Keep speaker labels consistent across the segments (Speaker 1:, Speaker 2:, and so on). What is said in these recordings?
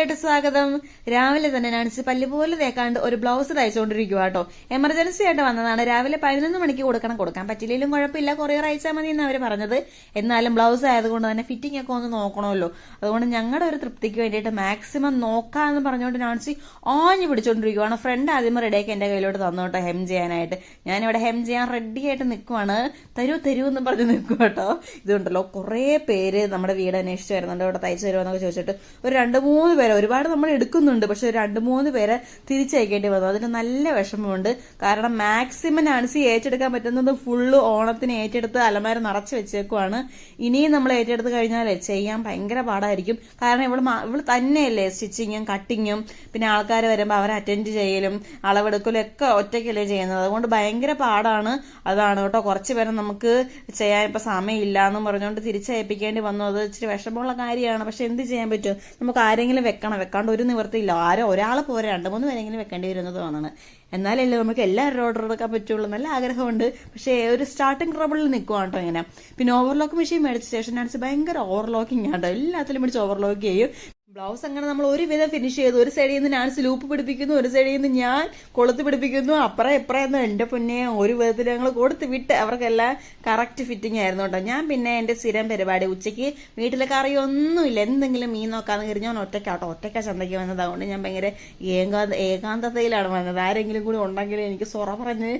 Speaker 1: വീഡിയോയിലോട്ട് സ്വാഗതം. രാവിലെ തന്നെ നാണിച്ച് പല്ല് പോലെ തേക്കാണ്ട് ഒരു ബ്ലൗസ് തയ്ച്ചുകൊണ്ടിരിക്കുക കേട്ടോ എമർജൻസി ആയിട്ട് വന്നതാണ്. രാവിലെ പതിനൊന്ന് മണിക്ക് കൊടുക്കണം. കൊടുക്കാൻ പറ്റില്ലെങ്കിലും കുഴപ്പമില്ല. കൊറിയർ അയച്ചാൽ മതി എന്ന് അവർ പറഞ്ഞത്. എന്നാലും ബ്ലൗസ് ആയതുകൊണ്ട് തന്നെ ഫിറ്റിംഗ് ഒക്കെ ഒന്ന് നോക്കണമല്ലോ. അതുകൊണ്ട് ഞങ്ങളുടെ ഒരു തൃപ്തിക്ക് വേണ്ടിയിട്ട് മാക്സിമം നോക്കാമെന്ന് പറഞ്ഞുകൊണ്ട് നാണിച്ച് ആഞ്ഞു പിടിച്ചോണ്ടിരിക്കുവാണ്. ഫ്രണ്ട് ആദ്യം റെഡിയാക്കി എന്റെ കയ്യിലോട്ട് തന്നു കേട്ടോ ഹെം ചെയ്യാനായിട്ട്. ഞാനിവിടെ ഹെം ചെയ്യാൻ റെഡി ആയിട്ട് നിൽക്കുവാണ് തരൂ തരൂ എന്ന് പറഞ്ഞ് നിൽക്കുക കേട്ടോ ഇതുണ്ടല്ലോ കുറേ പേര് നമ്മുടെ വീട് അന്വേഷിച്ച് വരുന്നുണ്ട്. ഇവിടെ തയ്ച്ചു തരുമെന്നൊക്കെ ചോദിച്ചിട്ട് ഒരു രണ്ട് മൂന്ന് പേരെ ഒരുപാട് നമ്മൾ എടുക്കുന്നുണ്ട് പക്ഷെ രണ്ട് മൂന്ന് പേരെ തിരിച്ചയക്കേണ്ടി വന്നു. അതിന് നല്ല വിഷമമുണ്ട്. കാരണം മാക്സിമം നാൻസി ഏറ്റെടുക്കാൻ പറ്റുന്നത് ഫുള്ള് ഓണത്തിന് ഏറ്റെടുത്ത് അലമാര നിറച്ച് വെച്ചേക്കുവാണ്. ഇനിയും നമ്മൾ ഏറ്റെടുത്ത് കഴിഞ്ഞാലേ ചെയ്യാൻ ഭയങ്കര പാടായിരിക്കും. കാരണം ഇവൾ മാ- ഇവൾ തന്നെയല്ലേ സ്റ്റിച്ചിങ്ങും കട്ടിങ്ങും. പിന്നെ ആൾക്കാർ വരുമ്പോൾ അവരെ അറ്റൻഡ് ചെയ്യലും അളവെടുക്കലും ഒക്കെ ഒറ്റയ്ക്കല്ലേ ചെയ്യുന്നത്. അതുകൊണ്ട് ഭയങ്കര പാടാണ്. അതാണ് കേട്ടോ. കുറച്ച് പേരെ നമുക്ക് ചെയ്യാൻ ഇപ്പൊ സമയമില്ല എന്നും പറഞ്ഞുകൊണ്ട് തിരിച്ചയപ്പിക്കേണ്ടി വന്നു. അത് ഇച്ചിരി വിഷമമുള്ള കാര്യമാണ്. പക്ഷെ എന്ത് ചെയ്യാൻ പറ്റും? നമുക്ക് ആരെങ്കിലും വെക്കണം. വെക്കാണ്ട് ഒരു നിവർത്തിയില്ല ആരോ ഒരാൾ പോരെ. രണ്ട് മൂന്ന് പേരെങ്കിലും വെക്കേണ്ടി വരുന്നത് തോന്നണം എന്നാലല്ലേ നമുക്ക് എല്ലാവരും ഓർഡർ എടുക്കാൻ പറ്റുള്ളൂ നല്ല ആഗ്രഹമുണ്ട്. പക്ഷേ ഒരു സ്റ്റാർട്ടിംഗ് ട്രബിളിൽ നിൽക്കുവാണ് കേട്ടോ ഇങ്ങനെ. പിന്നെ ഓവർലോക്ക് മെഷീൻ മേടിച്ച ശേഷം ഞാൻ ഭയങ്കര ഓവർലോക്കിംഗ് ആട്ടോ. എല്ലാത്തിലും പിടിച്ച് ഓവർലോക്ക് ചെയ്യും. ബ്ലൗസ് അങ്ങനെ നമ്മൾ ഒരു വിധം ഫിനിഷ് ചെയ്തു. ഒരു സൈഡിൽ നിന്ന് ഞാൻ ലൂപ്പ് പിടിപ്പിക്കുന്നു ഒരു സൈഡിൽ നിന്ന് ഞാൻ കൊളുത്ത് പിടിപ്പിക്കുന്നു. അപ്പുറം ഇപ്പുറം എന്റെ പൊന്നെ ഒരു വിധത്തിൽ ഞങ്ങൾ കൊടുത്ത് വിട്ട് അവർക്കെല്ലാം കറക്റ്റ് ഫിറ്റിംഗ് ആയിരുന്നു കേട്ടോ. ഞാൻ പിന്നെ എന്റെ സ്ഥിരം പരിപാടി ഉച്ചയ്ക്ക് വീട്ടിലെ കറിയൊന്നുമില്ല. എന്തെങ്കിലും മീൻ നോക്കാന്ന് കയറി ഞാൻ ഒറ്റയ്ക്കാട്ടോ. ഒറ്റയ്ക്ക ചന്തയ്ക്ക് വന്നത്. അതുകൊണ്ട് ഞാൻ ഭയങ്കര ഏകാന്ത ഏകാന്തതയിലാണ് വന്നത്. ആരെങ്കിലും കൂടി ഉണ്ടെങ്കിൽ എനിക്ക് സൊറ പറഞ്ഞ്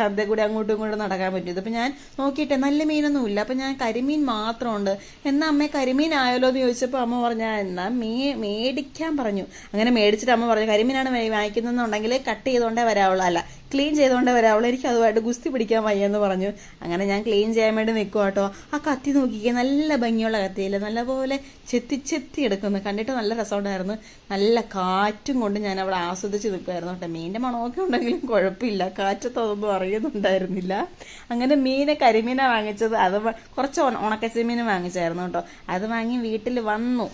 Speaker 1: ചന്തയിൽ കൂടി അങ്ങോട്ടും ഇങ്ങോട്ടും നടക്കാൻ പറ്റും. ഇതിപ്പോൾ ഞാൻ നോക്കിയിട്ട് നല്ല മീനൊന്നുമില്ല. അപ്പം ഞാൻ കരിമീൻ മാത്രമുണ്ട്. എന്നാ അമ്മ കരിമീൻ ആയാലോ എന്ന് ചോദിച്ചപ്പോൾ അമ്മ പറഞ്ഞാൽ എന്നാ മീ മേടിക്കാൻ പറഞ്ഞു. അങ്ങനെ മേടിച്ചിട്ട് അമ്മ പറഞ്ഞു കരിമീനാണ് വാങ്ങിക്കുന്നതെന്നുണ്ടെങ്കിൽ കട്ട് ചെയ്തുകൊണ്ടേ വരാവുള്ളൂ. അല്ല ക്ലീൻ ചെയ്തോണ്ടേ വരാം. അവളെ എനിക്ക് അതുമായിട്ട് ഗുസ്തി പിടിക്കാൻ വയ്യ എന്ന് പറഞ്ഞു. അങ്ങനെ ഞാൻ ക്ലീൻ ചെയ്യാൻ വേണ്ടി നിൽക്കുക കേട്ടോ. ആ കത്തി നോക്കിക്കുക നല്ല ഭംഗിയുള്ള കത്തിയില്ല? നല്ലപോലെ ചെത്തി ചെത്തി എടുക്കുന്നു. കണ്ടിട്ട് നല്ല രസമുണ്ടായിരുന്നു. നല്ല കാറ്റും കൊണ്ട് ഞാൻ അവിടെ ആസ്വദിച്ച് നിൽക്കുമായിരുന്നു കേട്ടോ. മീനിന്റെ മണമൊക്കെ ഉണ്ടെങ്കിലും കുഴപ്പമില്ല. കാറ്റത്തൊന്നും അറിയുന്നുണ്ടായിരുന്നില്ല. അങ്ങനെ മീനെ കരിമീനെ വാങ്ങിച്ചത്. അത് കുറച്ച് ഉണക്കച്ച മീൻ വാങ്ങിച്ചായിരുന്നു കേട്ടോ. അത് വാങ്ങി വീട്ടിൽ വന്നു.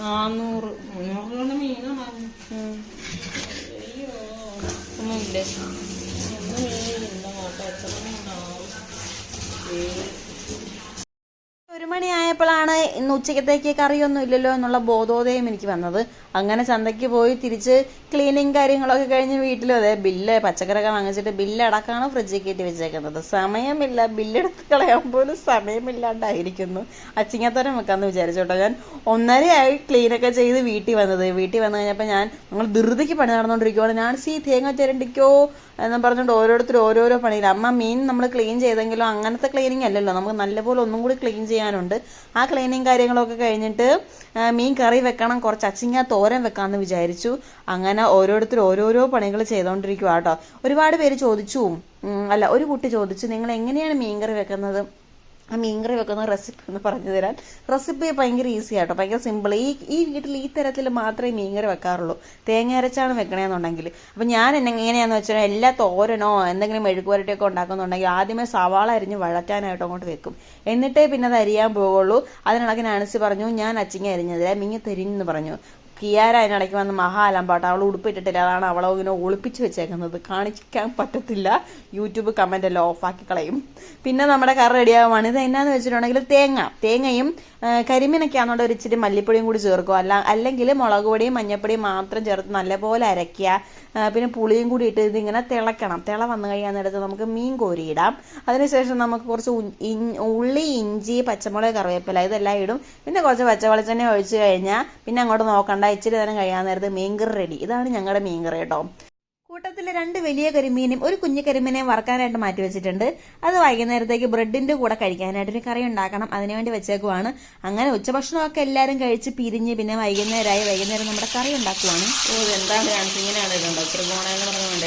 Speaker 1: നാന്നൂറ്.
Speaker 2: ഒന്നുമില്ല
Speaker 1: ഒരു മണിയായപ്പോഴാണ് ഇന്ന് ഉച്ചക്കത്തേക്ക് കറിയൊന്നും ഇല്ലല്ലോ എന്നുള്ള ബോധോദയം എനിക്ക് വന്നത്. അങ്ങനെ ചന്തയ്ക്ക് പോയി തിരിച്ച് ക്ലീനിങ് കാര്യങ്ങളൊക്കെ കഴിഞ്ഞ് വീട്ടിലും അതെ ബില്ല് പച്ചക്കറിയൊക്കെ വാങ്ങിച്ചിട്ട് ബില്ല് അടക്കാണ് ഫ്രിഡ്ജിൽ കയറ്റി വെച്ചേക്കുന്നത്. സമയമില്ല ബില്ലെടുത്ത് കളയാൻ പോലും സമയമില്ലാണ്ടായിരിക്കുന്നു. അച്ചിങ്ങാത്തോരം വെക്കാന്ന് വിചാരിച്ചോട്ടോ ഞാൻ. ഒന്നരയായി ക്ലീനൊക്കെ ചെയ്ത് വീട്ടിൽ വന്നത്. വീട്ടിൽ വന്നു കഴിഞ്ഞപ്പോൾ ഞാൻ ഞങ്ങൾ ധൃതിക്ക് പണി നടന്നുകൊണ്ടിരിക്കുവാണ് ഞാൻ സീ തേങ്ങ ചിരണ്ടിക്കോ എന്ന് പറഞ്ഞുകൊണ്ട് ഓരോരുത്തർ ഓരോരോ പണിയിൽ അമ്മ മീൻ നമ്മൾ ക്ലീൻ ചെയ്തെങ്കിലും അങ്ങനത്തെ ക്ലീനിങ് അല്ലല്ലോ. നമുക്ക് നല്ലപോലെ ഒന്നും കൂടി ക്ലീൻ ചെയ്യാനുണ്ട്. ആ ക്ലീനിങ് കാര്യങ്ങളൊക്കെ കഴിഞ്ഞിട്ട് മീൻ കറി വെക്കണം. കുറച്ച് അച്ചിങ്ങ തോരൻ വെക്കാമെന്ന് വിചാരിച്ചു. അങ്ങനെ ഓരോരുത്തർ ഓരോരോ പണികൾ ചെയ്തുകൊണ്ടിരിക്കുക കേട്ടോ ഒരുപാട് പേര് ചോദിച്ചു. അല്ല ഒരു കുട്ടി ചോദിച്ചു നിങ്ങൾ എങ്ങനെയാണ് മീൻ കറി വെക്കുന്നത്? ആ മീൻകറി വെക്കുന്ന റെസിപ്പി ഒന്ന് പറഞ്ഞു തരാൻ. റെസിപ്പി ഭയങ്കര ഈസി ആട്ടോ. ഭയങ്കര സിമ്പിൾ ഈ ഈ വീട്ടിൽ ഈ തരത്തിൽ മാത്രമേ മീൻകറി വെക്കാറുള്ളൂ. തേങ്ങ അരച്ചാണ് വെക്കണേന്നുണ്ടെങ്കിൽ. അപ്പം ഞാൻ എന്നെ എങ്ങനെയാണെന്ന് വെച്ചാൽ എല്ലാ തോരനോ എന്തെങ്കിലും മെഴുക്കുവരട്ടിയൊക്കെ ഉണ്ടാക്കുന്നുണ്ടെങ്കിൽ ആദ്യമേ സവാള അരിഞ്ഞ് വഴറ്റാനായിട്ട് അങ്ങോട്ട് വെക്കും. എന്നിട്ടേ പിന്നെ അത് അരിയാൻ പോകുള്ളൂ. അതിനിടയ്ക്ക് നാൻസി പറഞ്ഞു ഞാൻ അച്ചിങ്ങ അരിഞ്ഞതില്ല മിങ്ങി തരിഞ്ഞെന്ന് പറഞ്ഞു. കിയാര അതിനിടയ്ക്ക് വന്ന് മഹാ അലമ്പാട്ട് അവൾ ഉടുപ്പിട്ടിട്ടില്ല അതാണ് അവളെ ഇങ്ങനെ ഒളിപ്പിച്ച് വെച്ചേക്കുന്നത്. കാണിക്കാൻ പറ്റത്തില്ല. യൂട്യൂബ് കമന്റ് എല്ലാം ഓഫാക്കി കളയും. പിന്നെ നമ്മുടെ കറി റെഡിയാവുകയാണ് ഇത് എന്നാന്ന് വെച്ചിട്ടുണ്ടെങ്കിൽ തേങ്ങ. തേങ്ങയും കരിമീനൊക്കെ ആണെന്നുണ്ട് ഒരു ഇച്ചിരി മല്ലിപ്പൊടിയും കൂടി ചേർക്കുക അല്ല അല്ലെങ്കിൽ മുളക് പൊടിയും മഞ്ഞപ്പൊടിയും മാത്രം ചേർത്ത് നല്ലപോലെ അരയ്ക്കുക. പിന്നെ പുളിയും കൂടി ഇട്ട് ഇതിങ്ങനെ തിളക്കണം. തിള വന്നു കഴിയാൻ നേരത്ത് നമുക്ക് മീൻ കോരിയിടാം. അതിനുശേഷം നമുക്ക് കുറച്ച് ഉള്ളി ഇഞ്ചി പച്ചമുളക് കറിവേപ്പില ഇതെല്ലാം ഇടും. പിന്നെ കുറച്ച് പച്ചവെളിച്ചെണ്ണ ഒഴിച്ച് കഴിഞ്ഞാൽ പിന്നെ അങ്ങോട്ട് നോക്കണ്ട. ഇച്ചിരി നേരം കഴിയാൻ നേരത്ത് മീൻകറി റെഡി ഇതാണ് ഞങ്ങളുടെ മീൻകറി കേട്ടോ. കൂട്ടത്തിലെ രണ്ട് വലിയ കരിമീനും ഒരു കുഞ്ഞു കരിമീനെയും വറക്കാനായിട്ട് മാറ്റി വെച്ചിട്ടുണ്ട്. അത് വൈകുന്നേരത്തേക്ക് ബ്രെഡിന്റെ കൂടെ കഴിക്കാനായിട്ട് ഒരു കറി ഉണ്ടാക്കണം. അതിനുവേണ്ടി വെച്ചേക്കുവാണ്. അങ്ങനെ ഉച്ചഭക്ഷണമൊക്കെ എല്ലാവരും കഴിച്ച് പിരിഞ്ഞ് പിന്നെ വൈകുന്നേരമായി വൈകുന്നേരം നമ്മുടെ കറി ഉണ്ടാക്കുവാണ്.
Speaker 2: ഓ കാണിച്ച് ഇങ്ങനെയാണ്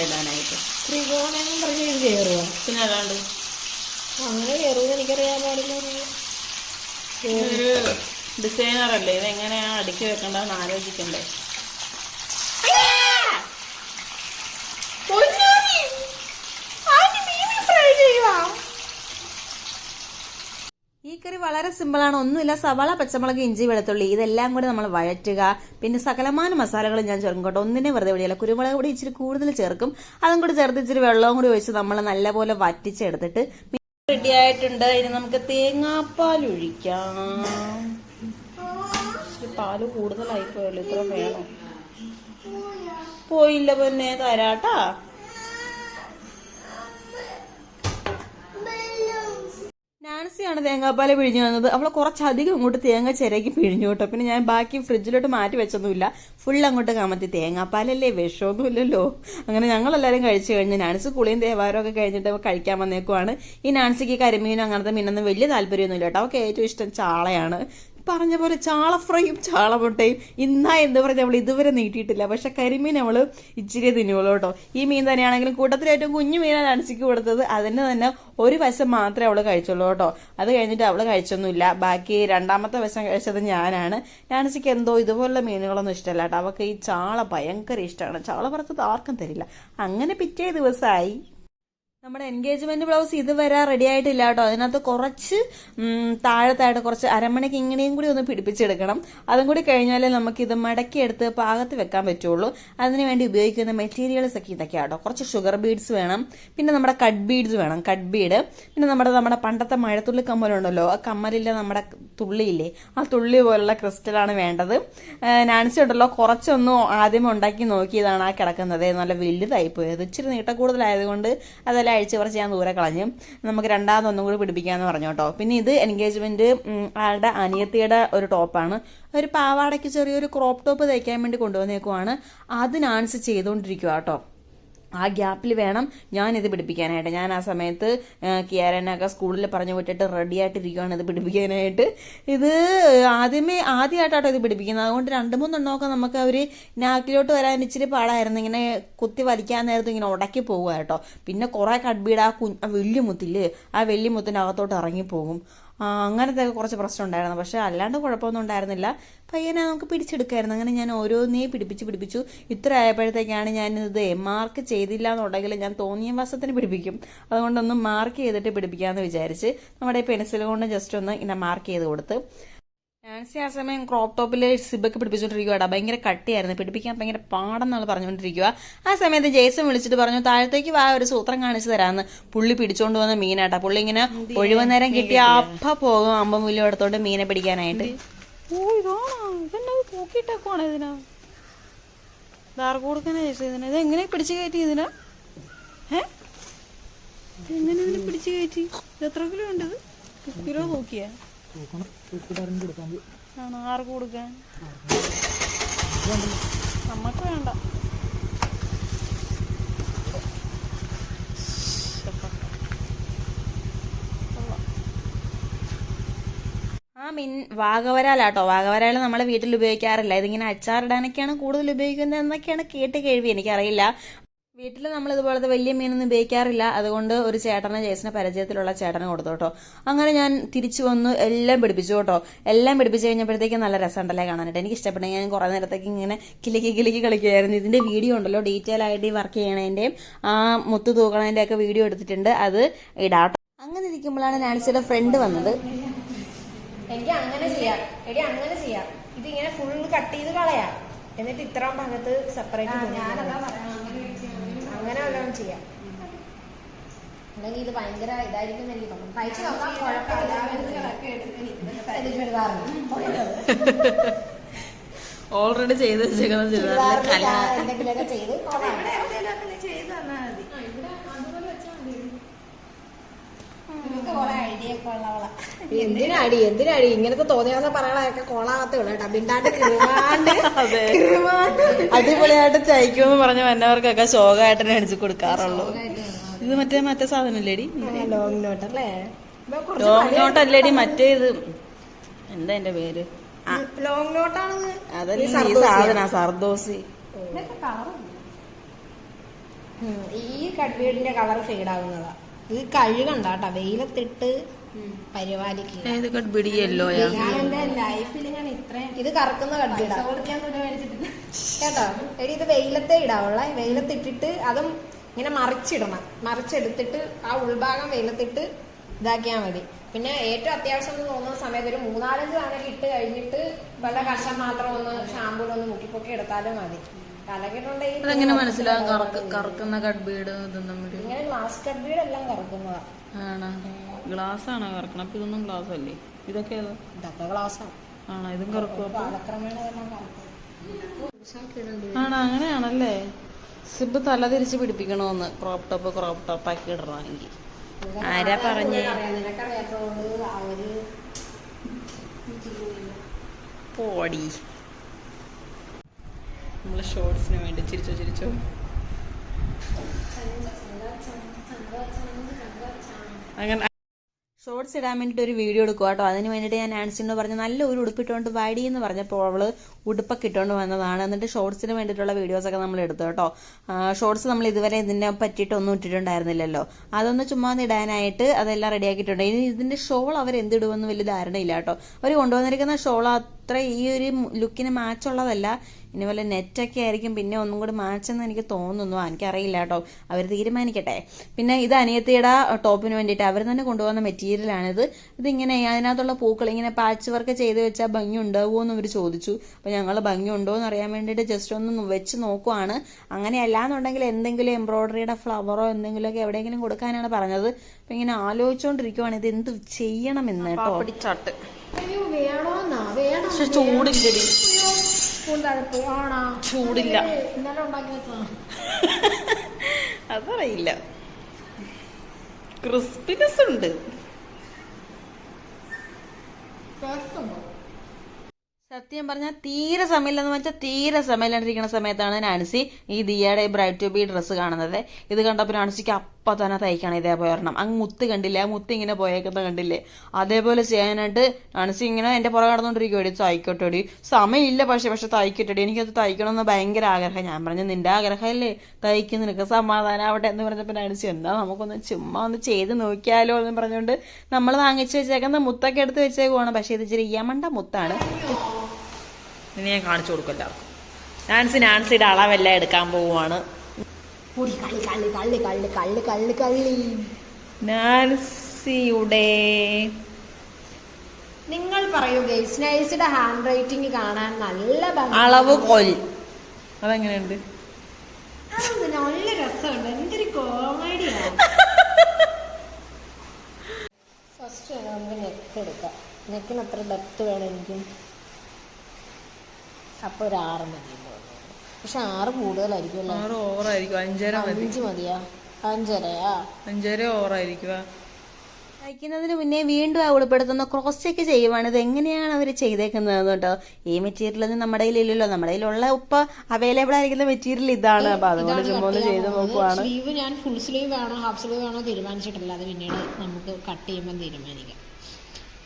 Speaker 2: ഇടാനായിട്ട്.
Speaker 3: ത്രികോണമെന്നും പറഞ്ഞ് ഇത് കയറുക
Speaker 2: പിന്നെ അല്ലാണ്ട്
Speaker 3: അങ്ങനെ കയറുമെന്ന് എനിക്കറിയാൻ പാടില്ല
Speaker 2: ഒരു ഡിസൈനർ അല്ലേ ഇത് എങ്ങനെയാണ് അടുക്കി വെക്കേണ്ടതെന്ന് ആലോചിക്കണ്ടേ?
Speaker 1: കറി വളരെ സിമ്പിളാണ്. ഒന്നുമില്ല സവാള പച്ചമുളക് ഇഞ്ചി വെളുത്തുള്ളി ഇതെല്ലാം കൂടി നമ്മൾ വഴറ്റുക. പിന്നെ സകലമാന മസാലകൾ ഞാൻ ചേർക്കും കേട്ടോ. ഒന്നിനെ വെറുതെ വിടിയല്ല കുരുമുളക് കൂടി ഇച്ചിരി കൂടുതൽ ചേർക്കും. അതും കൂടി ചേർത്ത് ഇച്ചിരി വെള്ളവും കൂടി ഒഴിച്ച് നമ്മൾ നല്ലപോലെ വറ്റിച്ചെടുത്തിട്ട്
Speaker 2: റെഡി ആയിട്ടുണ്ട് ഇനി നമുക്ക് തേങ്ങാപ്പാൽ ഒഴിക്കാം. പാൽ കൂടുതലായി പോയല്ലോ ഇത്ര വേണം.
Speaker 1: പോയില്ല പിന്നെ തരാട്ടാ. നാൻസിയാണ് തേങ്ങാപ്പാൽ പിഴിഞ്ഞു വന്നത്. അവൾ കുറച്ചധികം അങ്ങോട്ട് തേങ്ങ ചിരകി പിഴിഞ്ഞു കേട്ടോ. പിന്നെ ഞാൻ ബാക്കി ഫ്രിഡ്ജിലോട്ട് മാറ്റി വെച്ചൊന്നുമില്ല. ഫുൾ അങ്ങോട്ട് കമത്തി. തേങ്ങാപ്പാലല്ലേ? വിഷമൊന്നുമില്ലല്ലോ. അങ്ങനെ ഞങ്ങളെല്ലാവരും കഴിച്ചു കഴിഞ്ഞ് നാൻസി കുളിയും തേവാരം ഒക്കെ കഴിഞ്ഞിട്ട് കഴിക്കാൻ വന്നേക്കുവാണ്. ഈ നാൻസിക്ക് കരിമീനും അങ്ങനത്തെ മീനൊന്നും വലിയ താല്പര്യമൊന്നുമില്ല കേട്ടോ. അവൾക്ക് ഏറ്റവും ഇഷ്ടം ചാളയാണ്. പറഞ്ഞ പോലെ ചാള ഫ്രൈയും ചാള മുട്ടയും ഇന്നാ എന്ന് പറഞ്ഞ് നമ്മൾ ഇതുവരെ നീട്ടിയിട്ടില്ല. പക്ഷെ കരിമീൻ നമ്മൾ ഇച്ചിരി തിന്നുള്ളൂ കേട്ടോ. ഈ മീൻ തന്നെയാണെങ്കിലും കൂട്ടത്തിൽ ഏറ്റവും കുഞ്ഞു മീനാണ് അനുസരിച്ച് കൊടുത്തത്. അതിന് തന്നെ ഒരു വശം മാത്രമേ അവൾ കഴിച്ചുള്ളൂ കേട്ടോ. അത് കഴിഞ്ഞിട്ട് അവൾ കഴിച്ചൊന്നുമില്ല. ബാക്കി രണ്ടാമത്തെ വശം കഴിച്ചത് ഞാനാണ്. നാൻസിക്ക് എന്തോ ഇതുപോലുള്ള മീനുകളൊന്നും ഇഷ്ടമല്ല കേട്ടോ. അവൾക്ക് ഈ ചാള ഭയങ്കര ഇഷ്ടമാണ്. ചാള പുറത്തത് ആർക്കും തരില്ല. അങ്ങനെ പിറ്റേ ദിവസമായി നമ്മുടെ എൻഗേജ്മെന്റ് ബ്ലൗസ് ഇതുവരെ റെഡി ആയിട്ടില്ല കേട്ടോ. അതിനകത്ത് കുറച്ച് താഴത്തായിട്ട് കുറച്ച് അരമണിക്ക് ഇങ്ങനെയും കൂടി ഒന്ന് പിടിപ്പിച്ചെടുക്കണം. അതും കൂടി കഴിഞ്ഞാലേ നമുക്ക് ഇത് മടക്കിയെടുത്ത് പാകത്ത് വെക്കാൻ പറ്റുള്ളൂ. അതിനുവേണ്ടി ഉപയോഗിക്കുന്ന മെറ്റീരിയൽസ് ഒക്കെ ഇതൊക്കെയാണ് കേട്ടോ. കുറച്ച് ഷുഗർ ബീഡ്സ് വേണം. പിന്നെ നമ്മുടെ കട്ട് ബീഡ്സ് വേണം. കട്ട് ബീഡ് പിന്നെ നമ്മുടെ നമ്മുടെ പണ്ടത്തെ മഴത്തുള്ളി കമ്മലുണ്ടല്ലോ ആ കമ്മലിലെ നമ്മുടെ തുള്ളിയില്ലേ? ആ തുള്ളി പോലുള്ള ക്രിസ്റ്റലാണ് വേണ്ടത്. നാൻസി ഉണ്ടല്ലോ കുറച്ചൊന്നും ആദ്യം ഉണ്ടാക്കി നോക്കിയതാണ് ആ കിടക്കുന്നത്. നല്ല വലുതായി പോയത് ഇച്ചിരി നീട്ടം കൂടുതലായതുകൊണ്ട് അതെല്ലാം അഴിച്ച് കുറച്ച് ഞാൻ ദൂരെ കളഞ്ഞു. നമുക്ക് രണ്ടാമതൊന്നും കൂടി പിടിപ്പിക്കാന്ന് പറഞ്ഞു കേട്ടോ. പിന്നെ ഇത് എൻഗേജ്മെന്റ് ആളുടെ അനിയത്തിയുടെ ഒരു ടോപ്പാണ് ഒരു പാവാടയ്ക്ക് ചെറിയൊരു ക്രോപ്പ് ടോപ്പ് തയ്ക്കാൻ വേണ്ടി കൊണ്ടുവന്നേക്കുവാണ്. അതിനാൻസ് നാൻസി ചെയ്തുകൊണ്ടിരിക്കുക കേട്ടോ. ആ ഗ്യാപ്പിൽ വേണം ഞാൻ ഇത് പിടിപ്പിക്കാനായിട്ട്. ഞാൻ ആ സമയത്ത് കിയാരനൊക്കെ സ്കൂളിൽ പറഞ്ഞു വിട്ടിട്ട് റെഡി ആയിട്ടിരിക്കുകയാണ് ഇത് പിടിപ്പിക്കാനായിട്ട്. ഇത് ആദ്യമേ ആദ്യമായിട്ടാട്ടോ ഇത് പിടിപ്പിക്കുന്നത്. അതുകൊണ്ട് രണ്ട് മൂന്നെണ്ണമൊക്കെ നമുക്ക് അവർ നാക്കിലോട്ട് വരാൻ ഇച്ചിരി പാടായിരുന്നു. ഇങ്ങനെ കുത്തി വലിക്കാൻ നേരത്തും ഇങ്ങനെ ഉടക്കി പോകുക കേട്ടോ. പിന്നെ കുറേ കഡ്ബീഡ് ആ കു വലിയ മുത്തില്ലേ ആ വലിയ മുത്തിന്റെ അകത്തോട്ട് ഇറങ്ങിപ്പോകും അങ്ങനത്തെ കുറച്ച് പ്രശ്നം ഉണ്ടായിരുന്നു. പക്ഷേ അല്ലാണ്ട് കുഴപ്പമൊന്നും ഉണ്ടായിരുന്നില്ല. പയ്യനെ നമുക്ക് പിടിച്ചെടുക്കായിരുന്നു. അങ്ങനെ ഞാൻ ഓരോന്നേ പിടിപ്പിച്ച് പിടിപ്പിച്ചു. ഇത്ര ആയപ്പോഴത്തേക്കാണ് ഞാൻ ഇത് മാർക്ക് ചെയ്തില്ല എന്നുണ്ടെങ്കിൽ ഞാൻ തോന്നിയ വശത്തിന് പിടിപ്പിക്കും. അതുകൊണ്ടൊന്ന് മാർക്ക് ചെയ്തിട്ട് പിടിപ്പിക്കാമെന്ന് വിചാരിച്ച് നമ്മുടെ പെൻസിൽ കൊണ്ട് ജസ്റ്റ് ഒന്ന് ഇങ്ങനെ മാർക്ക് ചെയ്ത് കൊടുത്ത് നാൻസി ആ സമയം ക്രോപ്പ് ടോപ്പിൽ സിബൊക്കെ പിടിപ്പിച്ചോണ്ടിരിക്കുവാടാ. ഭയങ്കര കട്ടിയായിരുന്നു. പിടിപ്പിക്കാൻ ഭയങ്കര പാടെന്നാണ് പറഞ്ഞുകൊണ്ടിരിക്കുക ആ സമയത്ത് ജേസൺ വിളിച്ചിട്ട് പറഞ്ഞു താഴത്തേക്ക് വാ ഒരു സൂത്രം കാണിച്ചു തരാമെന്ന് പുള്ളി പിടിച്ചോണ്ട് വന്ന മീനാട്ടാ. പുള്ളി ഇങ്ങനെ ഒഴിവ് നേരം കിട്ടിയ അപ്പ പോകും അമ്പം പുല്ലി എടുത്തോണ്ട് മീനെ പിടിക്കാനായിട്ട്.
Speaker 2: ഓ ഇതാണോ? ഇതെന്നത് തൂക്കിയിട്ടേക്കുവാണ് ഇതിനാ. ദാർക്ക് കൊടുക്കാനാ ചേച്ചി ഇതിന്? ഇത് എങ്ങനെ പിടിച്ചു കയറ്റി ഇതിനാ? ഏ എങ്ങനെ ഇതിനെ പിടിച്ചു കയറ്റി? ഇത് എത്ര കിലോ ഉണ്ട് ഇത്? കിലോ തൂക്കിയാ? ആണോ? കൊടുക്കാൻ? വേണ്ട.
Speaker 1: ആ മീൻ വാഗവരാലാട്ടോ. വാഗവരാൽ നമ്മൾ വീട്ടിൽ ഉപയോഗിക്കാറില്ല. ഇതിങ്ങനെ അച്ചാറിടാനൊക്കെയാണ് കൂടുതൽ ഉപയോഗിക്കുന്നത് എന്നൊക്കെയാണ് കേട്ട് കേൾവി. എനിക്കറിയില്ല. വീട്ടിൽ നമ്മൾ ഇതുപോലത്തെ വലിയ മീനൊന്നും ഉപയോഗിക്കാറില്ല. അതുകൊണ്ട് ഒരു ചേട്ടനെ ജേസിന് പരിചയത്തിലുള്ള ചേട്ടന് കൊടുത്തു കേട്ടോ. അങ്ങനെ ഞാൻ തിരിച്ചു വന്നു എല്ലാം പിടിപ്പിച്ചു കേട്ടോ. എല്ലാം പിടിപ്പിച്ചു കഴിഞ്ഞപ്പോഴത്തേക്ക് നല്ല രസമുണ്ടല്ലേ കാണാനായിട്ട്. എനിക്ക് ഇഷ്ടപ്പെട്ടു. ഞാൻ കുറേ നേരത്തേക്ക് ഇങ്ങനെ കിലക്കി കിലക്കി കളിക്കുമായിരുന്നു ഇതിന്റെ വീഡിയോ ഉണ്ടല്ലോ ഡീറ്റെയിൽ ആയിട്ട് ഈ വർക്ക് ചെയ്യണതിന്റെയും ആ മുത്ത് തൂക്കണതിന്റെ ഒക്കെ വീഡിയോ എടുത്തിട്ടുണ്ട്. അത് ഇടാട്ടോ അങ്ങനെ ഇരിക്കുമ്പോഴാണ് നാൻസിയുടെ ഫ്രണ്ട് വന്നത്.
Speaker 3: എനിക്ക് അങ്ങനെ ചെയ്യാം. എടി അങ്ങനെ ചെയ്യാം. ഇതിങ്ങനെ ഫുൾ കട്ട് ചെയ്ത് കളയാം. എന്നിട്ട് ഇത്രയും ഭാഗത്ത് സെപ്പറേറ്റ് അങ്ങനെ വല്ലതും ചെയ്യാം അല്ലെങ്കിൽ ഇത് ഭയങ്കര ഇതായിരിക്കും എനിക്ക് തോന്നുന്നു തയ്ച്ചു നോക്കാം
Speaker 1: ഓൾറെഡി ചെയ്ത് വെച്ചേക്കുന്ന
Speaker 3: എന്തെങ്കിലുമൊക്കെ ചെയ്ത് എന്തിനാടി എന്തിനാടി? ഇങ്ങനത്തെ തോന്നിയാന്ന് പറയാനൊക്കെ കോളാകത്തേ ഉള്ളു കേട്ടോ. ബിണ്ടാണ്ട് കിറുവാണ്ട് കിറുവാണ്ട്
Speaker 1: അടിപൊളിയായിട്ട് തയ്ക്കുമെന്ന് പറഞ്ഞ വന്നവർക്കൊക്കെ ശോകമായിട്ട് അടിച്ചു കൊടുക്കാറുള്ളൂ. ഇത് മറ്റേ മറ്റേ സാധനല്ലേടി
Speaker 3: ലോങ് നോട്ട് അല്ലേ?
Speaker 1: ലോങ് നോട്ട് അല്ലേടി? മറ്റേ ഇത്. എന്താ എന്റെ പേര്?
Speaker 3: ലോങ് നോട്ടാണ്
Speaker 1: അതല്ല ഈ സാധന സർദോസി.
Speaker 3: ഈ കട്ട്ബീഡിന്റെ കളർ ഫെയ്ഡ് ആവുന്നതാ. ഇത് കഴുകണ്ട കേട്ടോ വെയിലത്തിട്ട് പരിപാലിക്കുക.
Speaker 1: കട്ബിടി യെല്ലോയാ
Speaker 3: ഇത്രയും ഇത് കറക്കുന്ന കേട്ടോ? എടി ഇത് വെയിലത്തെ ഇടാവുള്ള വെയിലത്തിട്ടിട്ട് അതും ഇങ്ങനെ മറിച്ചിടണം. മറിച്ചെടുത്തിട്ട് ആ ഉൾഭാഗം വെയിലത്തിട്ട് ഇതാക്കിയാൽ മതി. പിന്നെ ഏറ്റവും അത്യാവശ്യം എന്ന് തോന്നുന്ന സമയത്ത് ഒരു മൂന്നാലഞ്ച് തവണ ഇട്ട് കഴിഞ്ഞിട്ട് വല്ല കഷം മാത്രം ഒന്ന് ഷാമ്പൂലൊന്ന് മുക്കിപ്പൊക്കി എടുത്താലും മതി.
Speaker 1: അതെങ്ങനെ മനസ്സിലാകും കറക്ക് കറക്കുന്ന കട്ബീഡ് ഇതും തമ്മിൽ
Speaker 3: ഇങ്ങനെ ഗ്ലാസ് കഡ്ബീഡ് എല്ലാം കറക്കുന്നതാ.
Speaker 1: ആണോ? ഗ്ലാസ് ആണോ കറക്കണം അപ്പൊ ഇതൊന്നും ഗ്ലാസ് അല്ലേ? ഇതൊക്കെ ഏതാ?
Speaker 3: ഇതൊക്കെ ഗ്ലാസ്സാണ്
Speaker 2: ആണോ? ഇതും കറക്കും അപ്പൊ. ആണോ? അങ്ങനെയാണല്ലേ? സിബ് തല തിരിച്ച് പിടിപ്പിക്കണോന്ന് ക്രോപ്പ് ടോപ്പ് ക്രോപ്പ് ടോപ്പ് ആക്കി ഇടണമെങ്കിൽ. ആരാ പറഞ്ഞു? പോടി. നമ്മൾ ഷോർട്സിന് വേണ്ടി ചിരിച്ചോ ചിരിച്ചോ? അങ്ങനെ
Speaker 1: ഷോർട്സ് ഇടാൻ വേണ്ടിയിട്ട് ഒരു വീഡിയോ എടുക്കുക കേട്ടോ. അതിന് വേണ്ടിയിട്ട് ഞാൻ ആൻസിനോട് പറഞ്ഞു നല്ല ഒരു ഉടുപ്പിട്ടുകൊണ്ട് വാടി എന്ന് പറഞ്ഞപ്പോൾ അവൾ ഉടുപ്പൊക്കെ ഇട്ടുകൊണ്ട് വന്നതാണ്. എന്നിട്ട് ഷോർട്സിന് വേണ്ടിയിട്ടുള്ള വീഡിയോസൊക്കെ നമ്മൾ എടുത്തു കേട്ടോ. ഷോർട്സ് നമ്മൾ ഇതുവരെ ഇതിനെ പറ്റിയിട്ടൊന്നും ഇട്ടിട്ടുണ്ടായിരുന്നില്ലല്ലോ. അതൊന്ന് ചുമ്മാ ഇടാനായിട്ട് അതെല്ലാം റെഡിയാക്കിയിട്ടുണ്ട് ഇനി ഇതിന്റെ ഷോൾ അവർ എന്തിടുമെന്ന് വലിയ ധാരണയില്ല കേട്ടോ. അവർ കൊണ്ടുവന്നിരിക്കുന്ന ഷോൾ അത്ര ഈ ഒരു ലുക്കിന് മാച്ച് ഉള്ളതല്ല. ഇനി പോലെ നെറ്റൊക്കെ ആയിരിക്കും. പിന്നെ ഒന്നും കൂടി മാച്ചെന്ന് എനിക്ക് തോന്നുന്നു. എനിക്കറിയില്ല കേട്ടോ. അവർ തീരുമാനിക്കട്ടെ. പിന്നെ ഇത് അനിയത്തിയുടെ ടോപ്പിന് വേണ്ടിയിട്ട് അവർ തന്നെ കൊണ്ടുപോകുന്ന മെറ്റീരിയലാണിത് ഇതിങ്ങനെ അതിനകത്തുള്ള പൂക്കൾ ഇങ്ങനെ പാച്ച് വർക്ക് ചെയ്ത് വെച്ചാൽ ഭംഗി ഉണ്ടാവുമോ എന്ന് അവർ ചോദിച്ചു. അപ്പോൾ ഞങ്ങൾ ഭംഗി ഉണ്ടോ എന്ന് അറിയാൻ വേണ്ടിയിട്ട് ജസ്റ്റ് ഒന്ന് വെച്ച് നോക്കുവാണ്. അങ്ങനെയല്ല എന്നുണ്ടെങ്കിൽ എന്തെങ്കിലും എംബ്രോയ്ഡറിയുടെ ഫ്ലവറോ എന്തെങ്കിലുമൊക്കെ എവിടെയെങ്കിലും കൊടുക്കാനാണ് പറഞ്ഞത്. അപ്പം ഇങ്ങനെ ആലോചിച്ചുകൊണ്ടിരിക്കുവാണ് ഇത് എന്ത് ചെയ്യണമെന്ന് കേട്ടോ
Speaker 2: പിടിച്ചാട്ട്
Speaker 3: അയ്യോ വേണോന്നാ വേണം
Speaker 2: പക്ഷെ ചൂടില്ലടി. ചൂടില്ല. അതറിയില്ല. ക്രിസ്പിനെസ് ഉണ്ട്.
Speaker 1: സത്യം പറഞ്ഞാൽ തീരെ സമയമില്ലെന്ന് വെച്ചാൽ തീരെ സമയമില്ലാണ്ടിരിക്കുന്ന സമയത്താണ് നാൻസി ഈ ദിയയുടെ ബ്രൈറ്റ് ടു ബി ഡ്രസ്സ് കാണുന്നത്. ഇത് കണ്ടപ്പോൾ നാൻസിക്ക് അപ്പം തന്നെ തയ്ക്കണം ഇതേപോലെ വരണം അങ്ങ് മുത്ത് കണ്ടില്ലേ? ആ മുത്ത് ഇങ്ങനെ പോയേക്കുന്ന കണ്ടില്ലേ? അതേപോലെ ചെയ്യാനായിട്ട് നാൻസി ഇങ്ങനെ എന്റെ പുറകെ കടന്നുകൊണ്ടിരിക്കുവടി തയ്ക്കോട്ടടി സമയമില്ല പക്ഷെ പക്ഷെ തയ്ക്കട്ടെടി എനിക്കത് തയ്ക്കണമെന്ന് ഭയങ്കര ആഗ്രഹം. ഞാൻ പറഞ്ഞു നിന്റെ ആഗ്രഹമല്ലേ? തയ്ക്കും നിനക്ക് സമാധാനാവട്ടെ എന്ന് പറഞ്ഞപ്പോൾ നാൻസി എന്താ നമുക്കൊന്ന് ചുമ്മാ ഒന്ന് ചെയ്ത് നോക്കിയാലോ എന്ന് പറഞ്ഞുകൊണ്ട് നമ്മൾ വാങ്ങിച്ചു വെച്ചേക്കുന്ന മുത്തൊക്കെ എടുത്ത് വെച്ചേക്കുവാണ്. പക്ഷെ ഇത് ഇച്ചിരി യമണ്ട മുത്താണ്. ഇനി ഞാൻ കാണിച്ചു കൊടുക്കും എല്ലാവർക്കും. നാൻസി നാൻസിയുടെ അളവെല്ലാം എടുക്കാൻ പോവുകയാണ്
Speaker 3: പൊടി കള്ളി കള്ളി കള്ളി കള്ളി കള്ളി കള്ളി കള്ളി.
Speaker 1: നാൻസിയുടെ
Speaker 3: നിങ്ങൾ പറയൂ ഗൈസ് നൈസിയുടെ ഹാൻഡ് റൈറ്റിംഗ് കാണാൻ നല്ല ഭംഗി.
Speaker 1: അളവ് കോലി അതെങ്ങനെയുണ്ട്?
Speaker 3: അത് നല്ല രസമുണ്ട്. എന്തൊരു കോമഡിയാണ് ഫസ്റ്റ് നമുക്ക് നെക്ക് എടുക്കാം. നെക്കിന് അത്ര ഡെപ്ത് വേണം എനിക്ക്? അപ്പൊ ഒരു ആറ് മതി. പക്ഷെ ആറ് കൂടുതലായിരിക്കും
Speaker 2: ആറ് ഓവറായിരിക്കും. അഞ്ചര
Speaker 3: അഞ്ച് മതിയാ? അഞ്ചരയാ?
Speaker 2: അഞ്ചര ഓവറായിരിക്കും.
Speaker 1: തയ്ക്കുന്നതിന് മുന്നേ വീണ്ടും ആ ഉൾപ്പെടുത്തുന്ന ക്രോസ് ചെക്ക് ചെയ്യുവാണ്. ഇത് എങ്ങനെയാണ് അവർ ചെയ്തേക്കുന്നത് കേട്ടോ. ഈ മെറ്റീരിയൽ ഒന്നും നമ്മുടെ കയ്യിലില്ലല്ലോ. നമ്മുടെ കയ്യിലുള്ള ഉപ്പ അവൈലബിൾ ആയിരിക്കുന്ന മെറ്റീരിയൽ ഇതാണ്. അപ്പൊ അതുകൊണ്ട് ചുമ്മാ ഒന്ന് ചെയ്ത് നോക്കുവാണ്.
Speaker 3: സ്ലീവ് ഞാൻ ഫുൾ സ്ലീവ് വേണോ ഹാഫ് സ്ലീവ് വേണോ തീരുമാനിച്ചിട്ടില്ല. അത് പിന്നീട് നമുക്ക് കട്ട് ചെയ്യുമ്പോൾ തീരുമാനിക്കാം.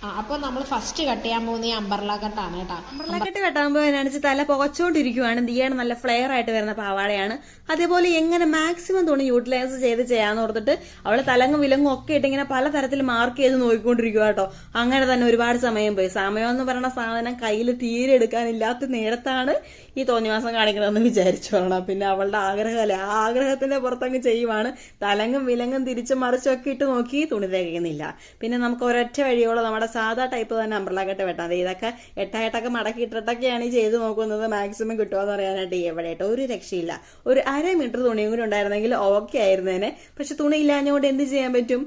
Speaker 3: ആ അപ്പോൾ നമ്മൾ ഫസ്റ്റ് കട്ട് ചെയ്യാൻ പോകുന്ന ഈ അമ്പർല കട്ടാണ് കേട്ടോ.
Speaker 1: അമ്പർലാ കട്ട് കട്ടാൻ പോകാനാണെന്ന് വെച്ചാൽ തല പുകച്ചോണ്ടിരിക്കുവാണ് ദിയാണ് നല്ല ഫ്ലെയർ ആയിട്ട് വരുന്ന പാവാടയാണ്. അതേപോലെ എങ്ങനെ മാക്സിമം തുണി യൂട്ടിലൈസ് ചെയ്ത് ചെയ്യാന്ന് ഓർത്തിട്ട് അവളെ തലങ്ങും വിലങ്ങും ഒക്കെ ഇട്ട് ഇങ്ങനെ പലതരത്തിൽ മാർക്ക് ചെയ്ത് നോക്കിക്കൊണ്ടിരിക്കുക കേട്ടോ. അങ്ങനെ തന്നെ ഒരുപാട് സമയം പോയി. സമയം എന്ന് പറയുന്ന സാധനം കയ്യിൽ തീരെ എടുക്കാനില്ലാത്ത നേരത്താണ് ഈ തോന്നിവാസം കാണിക്കണമെന്ന് വിചാരിച്ചു വേണം പിന്നെ അവളുടെ ആഗ്രഹമല്ലേ ആ ആഗ്രഹത്തിന്റെ പുറത്തങ്ങ് ചെയ്യുവാണ്. തലങ്ങും വിലങ്ങും തിരിച്ചും മറിച്ചൊക്കെ ഇട്ട് നോക്കി തുണി തികയുന്നില്ല പിന്നെ നമുക്ക് ഒരൊറ്റ വഴിയോളം നമ്മുടെ സാധാ ടൈപ്പ് തന്നെ അമ്പർലാക്കെട്ട് വെട്ടാം. ദേ ഇതൊക്കെ എട്ടായിട്ടൊക്കെ മടക്കി ഇട്ടിട്ടൊക്കെയാണ് ഈ ചെയ്ത് നോക്കുന്നത്. മാക്സിമം കിട്ടുമെന്ന് പറയാനായിട്ട് എവിടെയായിട്ട് ഒരു രക്ഷയില്ല. ഒരു അര മീറ്റർ തുണിയും കൂടി ഉണ്ടായിരുന്നെങ്കിൽ ഓക്കെ ആയിരുന്നേനെ. പക്ഷെ തുണി ഇല്ലാഞ്ഞുകൊണ്ട് എന്ത് ചെയ്യാൻ പറ്റും?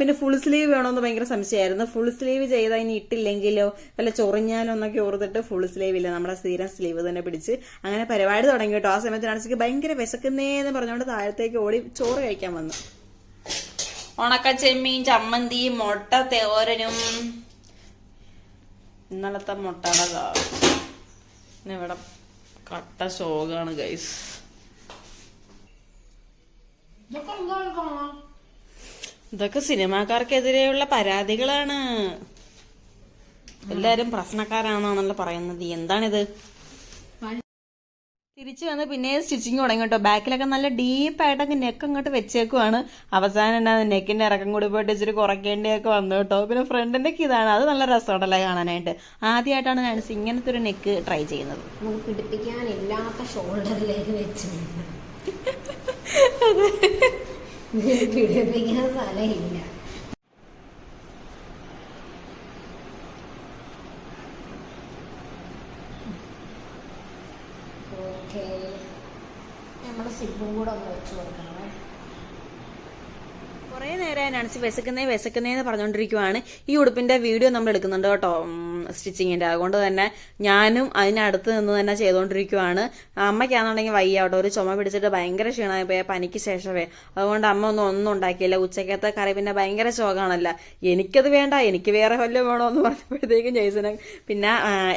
Speaker 1: പിന്നെ ഫുൾ സ്ലീവ് വേണമെന്ന് ഭയങ്കര സംശയമായിരുന്നു. ഫുൾ സ്ലീവ് ചെയ്താൽ ഇനി ഇട്ടില്ലെങ്കിലോ? വല്ല ചൊറിഞ്ഞാലോ എന്നൊക്കെ ഓർത്തിട്ട് ഫുൾ സ്ലീവ് ഇല്ല? നമ്മുടെ സ്ഥിരം സ്ലീവ് തന്നെ പിടിച്ച് അങ്ങനെ പരിപാടി തുടങ്ങി കേട്ടോ. ആ സമയത്ത് നാണിച്ചിക്ക് ഭയങ്കര വിശക്കുന്നേന്ന് പറഞ്ഞുകൊണ്ട് താഴത്തേക്ക് ഓടി ചോറ് കഴിക്കാൻ വന്നു. ഉണക്ക ചെമ്മീൻ ചമ്മന്തി മുട്ട തോരനും. ഇന്നലത്തെ മുട്ടയുടെ
Speaker 2: ഇവിടെ കട്ട ശോകാണ് ഗൈസ്
Speaker 3: ഇതൊക്കെ
Speaker 1: സിനിമാക്കാർക്കെതിരെയുള്ള പരാതികളാണ്. എല്ലാരും പ്രശ്നക്കാരാണെന്നാണല്ലോ പറയുന്നത്. എന്താണിത്? തിരിച്ചു വന്ന് പിന്നെ സ്റ്റിച്ചിങ് തുടങ്ങി കേട്ടോ. ബാക്കിലൊക്കെ നല്ല ഡീപ്പായിട്ട് അങ്ങ് നെക്ക് അങ്ങോട്ട് വെച്ചേക്കുവാണ്. അവസാനം എന്നാ നെക്കിന്റെ ഇറക്കം കൂടി പോയിട്ട് ഇച്ചിരി കുറയ്ക്കേണ്ടിയൊക്കെ വന്നു കേട്ടോ. പിന്നെ ഫ്രണ്ടിന്റെ ഇതാണ്. അത് നല്ല രസമുണ്ടല്ലേ കാണാനായിട്ട്. ആദ്യമായിട്ടാണ് ഞാൻ ഇങ്ങനത്തെ ഒരു നെക്ക് ട്രൈ ചെയ്യുന്നത്.
Speaker 3: പിടിപ്പിക്കാനില്ലാത്ത ഷോൾഡറിലേക്ക് വെച്ചു പിടിപ്പിക്കാൻ സ്ഥലമില്ല. ഓക്കെ. നമ്മുടെ സിബും കൂടെ ഒന്ന് വെച്ച് കൊടുക്കണമേ
Speaker 1: കുറേ നേരമായി നാൻസി വിശക്കുന്നേ എന്ന് പറഞ്ഞുകൊണ്ടിരിക്കുവാണ് ഈ ഉടുപ്പിന്റെ വീഡിയോ നമ്മൾ എടുക്കുന്നുണ്ട് കേട്ടോ. സ്റ്റിച്ചിങ്ങിന്റെ. അതുകൊണ്ട് തന്നെ ഞാനും അതിനടുത്ത് നിന്ന് തന്നെ ചെയ്തുകൊണ്ടിരിക്കുവാണ് അമ്മയ്ക്കാണെന്നുണ്ടെങ്കിൽ വയ്യ കേട്ടോ. ഒരു ചുമ പിടിച്ചിട്ട് ഭയങ്കര ക്ഷീണമായി പോയ. പനിക്ക് ശേഷമേ. അതുകൊണ്ട് അമ്മ ഒന്നും ഒന്നും ഉണ്ടാക്കിയില്ല. ഉച്ചക്കത്തെ കറി പിന്നെ ഭയങ്കര ശോകമാണല്ല. എനിക്കത് വേണ്ട. എനിക്ക് വേറെ വല്ലതും വേണോ എന്ന് പറഞ്ഞപ്പോഴത്തേക്കും ജയ്സന് പിന്നെ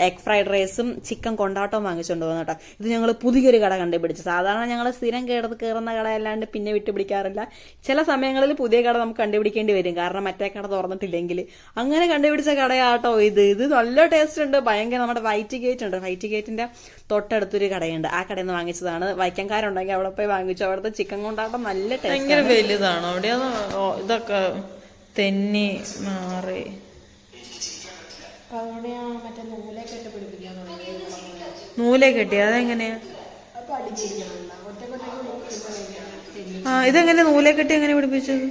Speaker 1: എഗ് ഫ്രൈഡ് റൈസും ചിക്കൻ കൊണ്ടാട്ടവും വാങ്ങിച്ചുകൊണ്ട് പോകുന്നു കേട്ടോ. ഇത് ഞങ്ങൾ പുതിയൊരു കട കണ്ടുപിടിച്ചു. സാധാരണ ഞങ്ങൾ സ്ഥിരം കയറുന്ന കയറുന്ന കട അല്ലാണ്ട് പിന്നെ വിട്ടുപിടിക്കാറില്ല. ചില സമയങ്ങളിൽ പുതിയ കട നമുക്ക് കണ്ടുപിടിക്കേണ്ടി വരും. കാരണം മറ്റേ കട തുറന്നിട്ടില്ലെങ്കിൽ. അങ്ങനെ കണ്ടുപിടിച്ച കടയാട്ടോ ഇത്. ഇത് നല്ല ടേസ്റ്റ് ഉണ്ട്. ഭയങ്കര നമ്മുടെ വൈറ്റ് ഗേറ്റ് ഉണ്ട്. വൈറ്റ് ഗേറ്റിന്റെ തൊട്ടടുത്തൊരു കടയുണ്ട്. ആ കടയിൽ നിന്ന് വാങ്ങിച്ചതാണ്. വൈക്കംകാരുണ്ടെങ്കിൽ അവിടെ പോയി വാങ്ങിച്ചു. അവിടുത്തെ ചിക്കൻ കൊണ്ടാട്ടം നല്ല ടേസ്റ്റ്
Speaker 2: ഭയങ്കര അവിടെ അവിടെയാണ് ഇതൊക്കെ തെന്നി മാറി. നൂലെ കെട്ടി അതെങ്ങനെയാ? ആ ഇതെങ്ങനെ നൂലെ കെട്ടി എങ്ങനെ പിടിപ്പിച്ചത്?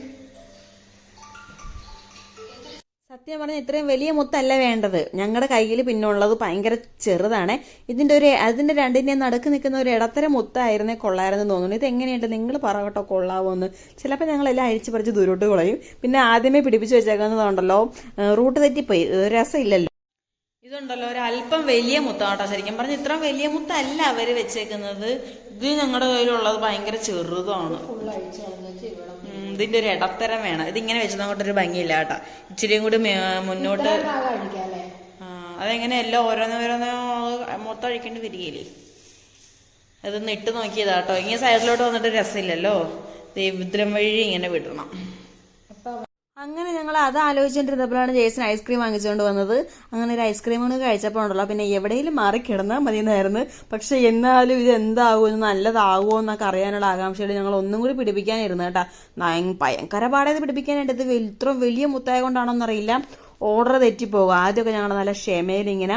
Speaker 1: സത്യം പറഞ്ഞാൽ ഇത്രയും വലിയ മുത്തല്ല വേണ്ടത്. ഞങ്ങളുടെ കയ്യിൽ പിന്നുള്ളത് ഭയങ്കര ചെറുതാണ്. ഇതിന്റെ ഒരു അതിന്റെ രണ്ടിന്റെ നടുക്ക് നിൽക്കുന്ന ഒരു ഇടത്തരം മുത്തായിരുന്നേ കൊള്ളായിരുന്നു തോന്നുന്നു. ഇത് എങ്ങനെയുണ്ട്? നിങ്ങൾ പറകട്ടോ കൊള്ളാവോന്ന്. ചിലപ്പോൾ ഞങ്ങളെല്ലാം അഴിച്ചു പറിച്ച് ദൂരോട്ട് കളയും. പിന്നെ ആദ്യമേ പിടിപ്പിച്ച് വെച്ചേക്കുന്നതുണ്ടല്ലോ റൂട്ട് തെറ്റിപ്പോയി. രസമില്ലല്ലോ.
Speaker 2: ഇതുണ്ടല്ലോ ഒരു അല്പം വലിയ മുത്താട്ടോ ശരിക്കും. പറഞ്ഞ ഇത്രയും വലിയ മുത്തല്ല അവർ വെച്ചേക്കുന്നത്. ഇത് ഞങ്ങളുടെ കയ്യിലുള്ളത് ഭയങ്കര ചെറുതാണ്. ഇതിന്റെ ഒരു ഇടത്തരം വേണം. ഇതിങ്ങനെ വെച്ചത് അങ്ങോട്ടൊരു ഭംഗിയില്ല കേട്ടോ. ഇച്ചിരിയും കൂടി മുന്നോട്ട് അതെങ്ങനെ എല്ലാം ഓരോന്ന് ഓരോന്ന് മൊത്തം അഴിക്കേണ്ടി വരികയില്ലേ? അതൊന്ന് ഇട്ട് നോക്കിയതാട്ടോ ഇങ്ങനെ സൈഡിലോട്ട് വന്നിട്ട് രസമില്ലല്ലോ. ദൈവദ്രം വഴി ഇങ്ങനെ വിടണം.
Speaker 1: അങ്ങനെ ഞങ്ങൾ അത് ആലോചിച്ചിട്ടിരുന്നപ്പോഴാണ് ജേസൺ ഐസ്ക്രീം വാങ്ങിച്ചുകൊണ്ട് വന്നത്. അങ്ങനെ ഒരു ഐസ്ക്രീം കഴിച്ചപ്പോൾ ഉണ്ടല്ലോ പിന്നെ എവിടെയെങ്കിലും മാറി കിടന്നാൽ മതി എന്നായിരുന്നു പക്ഷെ എന്നാലും ഇത് എന്താകുമെന്ന് നല്ലതാകുമോ എന്നൊക്കെ അറിയാനുള്ള ആകാംക്ഷയിൽ ഞങ്ങൾ ഒന്നും കൂടി പിടിപ്പിക്കാനിരുന്നു കേട്ടോ. ഭയ- ഭയങ്കര പാടേത് പിടിപ്പിക്കാനായിട്ട്. ഇത് ഇത്രയും ഇത്ര വലിയ മുത്തായ കൊണ്ടാണോന്നറിയില്ല. ഓർഡർ തെറ്റിപ്പോകും. ആദ്യമൊക്കെ ഞങ്ങൾ നല്ല ക്ഷമയിൽ ഇങ്ങനെ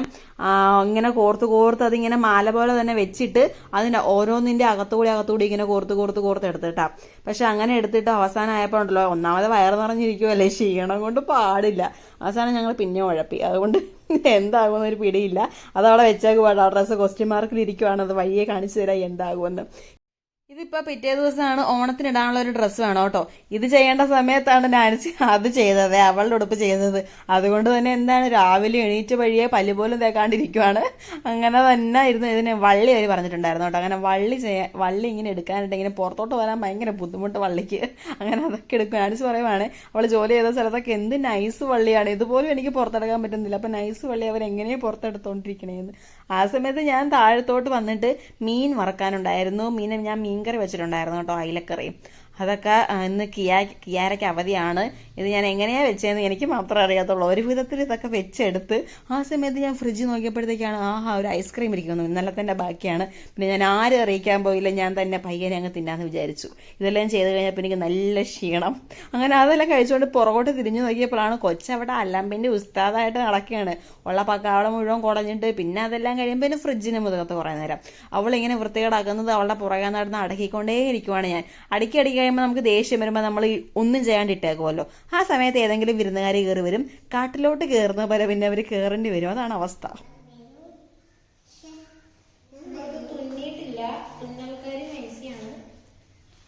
Speaker 1: ഇങ്ങനെ കോർത്ത് കോർത്ത് അതിങ്ങനെ മാല പോലെ തന്നെ വെച്ചിട്ട് അതിന്റെ ഓരോന്നിന്റെ അകത്തുകൂടി അകത്തുകൂടി ഇങ്ങനെ കോർത്ത് കോർത്ത് കോർത്ത് എടുത്തിട്ടാ. പക്ഷെ അങ്ങനെ എടുത്തിട്ട് അവസാനം ആയപ്പോൾ ഉണ്ടല്ലോ ഒന്നാമത് വയറ് നിറഞ്ഞിരിക്കുമല്ലേ ക്ഷീണം കൊണ്ട് പാടില്ല. അവസാനം ഞങ്ങൾ പിന്നെ ഉഴപ്പി. അതുകൊണ്ട് എന്താകുമെന്ന് ഒരു പിടിയില്ല. അതവിടെ വെച്ചേക്ക് പാടാ ഡ്രസ്സ് ക്വസ്റ്റ്യൻ മാർക്കിൽ ഇരിക്കുവാണ്. അത് വഴിയെ കാണിച്ചു തരാം എന്താകുമെന്ന്. ഇതിപ്പോ പിറ്റേ ദിവസമാണ് ഓണത്തിന് ഇടാനുള്ള ഒരു ഡ്രസ്സ് വേണം കേട്ടോ. ഇത് ചെയ്യേണ്ട സമയത്താണ് നാൻസി അത് ചെയ്തത് അവളുടെ ഉടുപ്പ് ചെയ്തത് അതുകൊണ്ട് തന്നെ എന്താണ് രാവിലെ എണീറ്റ് വഴിയെ പല്ല് പോലും തേക്കാണ്ടിരിക്കുവാണ്. അങ്ങനെ തന്നെ ഇരുന്ന് ഇതിന് വള്ളി അവർ പറഞ്ഞിട്ടുണ്ടായിരുന്നു കേട്ടോ. അങ്ങനെ വള്ളി ചെയ്യാൻ വള്ളി ഇങ്ങനെ എടുക്കാനായിട്ട് ഇങ്ങനെ പുറത്തോട്ട് വരാൻ ഭയങ്കര ബുദ്ധിമുട്ട് വള്ളിക്ക്. അങ്ങനെ അതൊക്കെ എടുക്കും. നാൻസി പറയുവാണ് അവൾ ജോലി ചെയ്ത സ്ഥലത്തൊക്കെ എന്ത് നൈസ് വള്ളിയാണ്. ഇതുപോലും എനിക്ക് പുറത്തെടുക്കാൻ പറ്റുന്നില്ല. അപ്പൊ നൈസ് വള്ളി അവർ പുറത്തെടുത്തോണ്ടിരിക്കണേന്ന്? ആ സമയത്ത് ഞാൻ താഴത്തോട്ട് വന്നിട്ട് മീൻ വറക്കാനുണ്ടായിരുന്നു. മീൻ ഞാൻ മീൻകറി വെച്ചിട്ടുണ്ടായിരുന്നു കേട്ടോ അയിലക്കറിയും അതൊക്കെ ഇന്ന് കിയാ കിയാരയ്ക്ക് അവധിയാണ്. ഇത് ഞാൻ എങ്ങനെയാ വെച്ചതെന്ന് എനിക്ക് മാത്രമേ അറിയാത്തുള്ളൂ. ഒരു വിധത്തിൽ ഇതൊക്കെ വെച്ചെടുത്ത് ആ സമയത്ത് ഞാൻ ഫ്രിഡ്ജ് നോക്കിയപ്പോഴത്തേക്കാണ് ആഹാ ഒരു ഐസ്ക്രീം ഇരിക്കുന്നു. തന്നെ ബാക്കിയാണ്. പിന്നെ ഞാൻ ആരും അറിയിക്കാൻ പോയില്ല. ഞാൻ തന്നെ പയ്യനെ അങ്ങ് തിന്നാന്ന് വിചാരിച്ചു. ഇതെല്ലാം ചെയ്ത് കഴിഞ്ഞപ്പോൾ എനിക്ക് നല്ല ക്ഷീണം. അങ്ങനെ അതെല്ലാം കഴിച്ചുകൊണ്ട് പുറകോട്ട് തിരിഞ്ഞു നോക്കിയപ്പോഴാണ് കൊച്ചവിടെ അല്ലാമ്പിന്റെ ഉസ്താദായിട്ട് നടക്കുകയാണ് ഉള്ള പക്കാവളം മുഴുവൻ കുടഞ്ഞിട്ട് പിന്നെ അതെല്ലാം കഴിയുമ്പോൾ പിന്നെ ഫ്രിഡ്ജിന് മുതകത്ത് കുറേ നേരം. അവളിങ്ങനെ വൃത്തികേടാക്കുന്നത് അവളുടെ പുറകെ നടന്ന് അടക്കിക്കൊണ്ടേ ഇരിക്കുവാണ് ഞാൻ. അടുക്കി അടുക്കി കഴിയുമ്പോൾ നമുക്ക് ദേഷ്യം വരുമ്പോൾ നമ്മൾ ഒന്നും ചെയ്യാണ്ട് ഇട്ടേക്കുമല്ലോ ആ സമയത്ത് ഏതെങ്കിലും വിരുന്നുകാർ കയറി വരും കാട്ടിലോട്ട് കയറുന്ന പോലെ പിന്നെ അവർ കയറേണ്ടി വരും. അതാണ് അവസ്ഥ.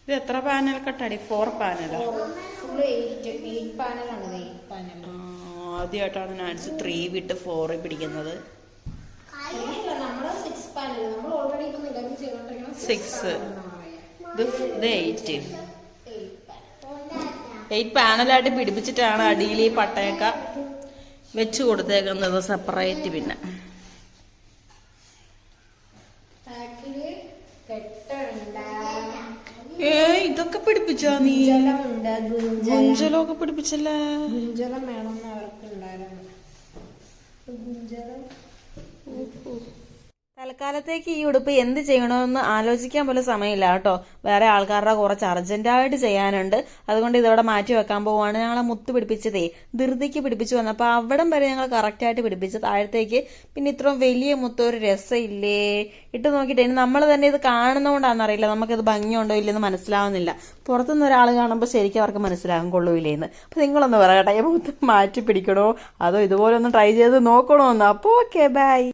Speaker 2: ഇത് എത്ര പാനൽ കട്ടടി? ഫോർ പാനലോ? ആദ്യമായിട്ടാണ് നാൻസ് ത്രീ വിട്ട് ഫോർ പിടിക്കുന്നത്.
Speaker 3: സിക്സ്
Speaker 2: ഇത് എയ്റ്റ് എയ്റ്റ് പാനലായിട്ട് പിടിപ്പിച്ചിട്ടാണ് അടിയിൽ ഈ പട്ടയൊക്കെ വെച്ച് കൊടുത്തേക്കുന്നത് സെപ്പറേറ്റ് പിന്നെ. ഏ ഇതൊക്കെ പിടിപ്പിച്ചാ നീ? ഗുഞ്ചലൊക്കെ പിടിപ്പിച്ചല്ലേ?
Speaker 3: ഗുഞ്ചലം വേണമെന്ന് അവർക്ക് ഉണ്ടായിരുന്നു. ഗുഞ്ചലം.
Speaker 1: തൽക്കാലത്തേക്ക് ഈ ഉടുപ്പ് എന്ത് ചെയ്യണമെന്ന് ആലോചിക്കാൻ പോലും സമയമില്ല കേട്ടോ. വേറെ ആൾക്കാരുടെ കുറച്ച് അർജന്റായിട്ട് ചെയ്യാനുണ്ട്. അതുകൊണ്ട് ഇതവിടെ മാറ്റി വെക്കാൻ പോവാണ്. ഞങ്ങളെ മുത്ത് പിടിപ്പിച്ചതേ ധൃതിക്ക് പിടിപ്പിച്ചു വന്നപ്പോൾ അവിടം വരെ ഞങ്ങൾ കറക്റ്റായിട്ട് പിടിപ്പിച്ച് താഴത്തേക്ക് പിന്നെ ഇത്രയും വലിയ മുത്ത് ഒരു രസമില്ലേ ഇട്ട് നോക്കിയിട്ട് ഇനി നമ്മൾ തന്നെ ഇത് കാണുന്നതുകൊണ്ടാണെന്നറിയില്ല. നമുക്കിത് ഭംഗിയുണ്ടോ ഇല്ലെന്ന് മനസ്സിലാവുന്നില്ല. പുറത്തുനിന്ന് ഒരാൾ കാണുമ്പോൾ ശരിക്കും അവർക്ക് മനസ്സിലാകും കൊള്ളൂലേന്ന് അപ്പോൾ നിങ്ങളൊന്ന് പറയട്ടെ ഈ മുത്ത് മാറ്റി പിടിക്കണോ? അതോ ഇതുപോലെ ഒന്ന് ട്രൈ ചെയ്ത് നോക്കണോ എന്ന് അപ്പോൾ ഓക്കെ ബൈ